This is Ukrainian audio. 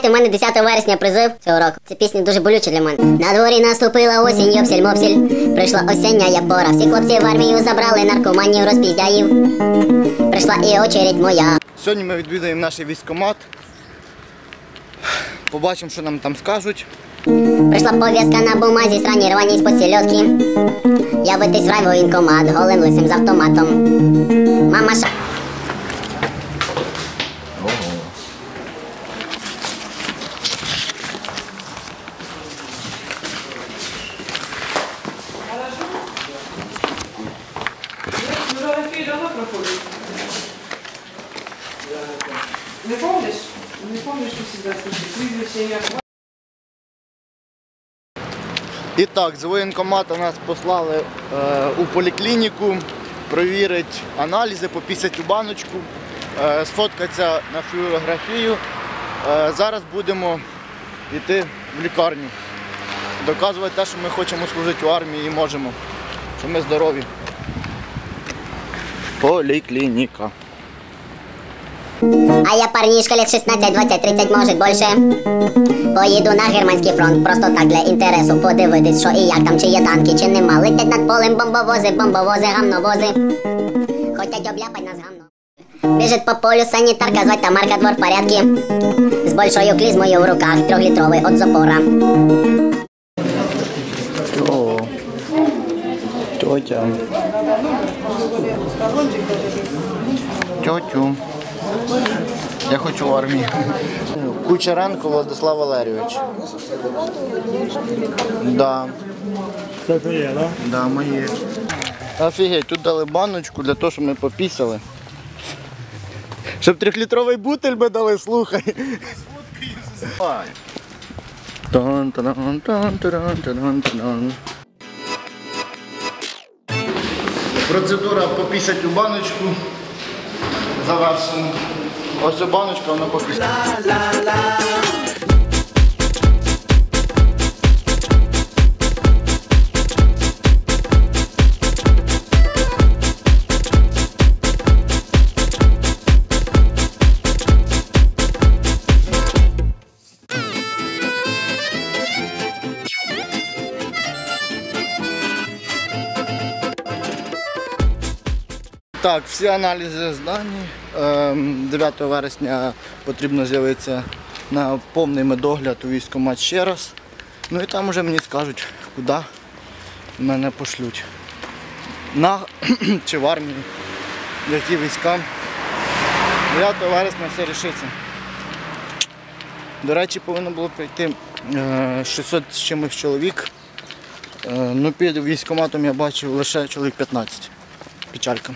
знаєте, в мене 10 вересня призив цього року. Ця пісня дуже болюча для мене. На дворі наступила осінь, йопсель мопсель. Прийшла осіння я пора. Всі хлопці в армію забрали наркоманів, розпіздяїв. Прийшла і очередь моя. Сьогодні ми відвідаємо наш військкомат. Побачимо, що нам там скажуть. Прийшла пов'язка на бумазі, срані рвані з-под сільотки. Явитись в райвоєнкомат, голим лисим з автоматом. Мама ша... проходить? Не помниш? Не помниш, що всегда слышишь? Прізвище ім'я. І так, з воєнкомату нас послали е, у поліклініку провірити аналізи, попісять у баночку, е, сфоткатися на флюорографію. Е, зараз будемо йти в лікарню. Доказувати те, що ми хочемо служити в армії і можемо, що ми здорові. Поліклініка. А я парнишка лет 16, 20, 30, может больше. Поїду на германський фронт, просто так для інтересу подивитись, що і як там, чи є танки, чи нема. Летять над полем бомбовози, бомбовози, гамновози. Хотять обляпать нас гамно. Біжить по полю санітарка, звать Тамарка, двор в порядке. З большою клізмою в руках, трьохлітровий от запора. Тьотя. Тьотю. Я хочу в армію. Кучеренко Владислав Валерійович. Да. Це твоє, да? Да, мої. Офігеть, тут дали баночку для того, щоб ми попісали. Щоб трьохлітровий бутиль би дали, слухай. Тан-таран-тан-таран-таран-таран. Процедура попісять у баночку. Завершена. Ось у баночка, вона попісять. Так, всі аналізи здані. Ем, 9 вересня потрібно з'явитися на повний медогляд у військкомат ще раз. Ну і там вже мені скажуть, куди мене пошлють. На чи в армію, які війська. 9 вересня все рішиться. До речі, повинно було прийти е, 600 з чимось чоловік. Е, Ну, під військкоматом я бачив лише чоловік 15. Печалька.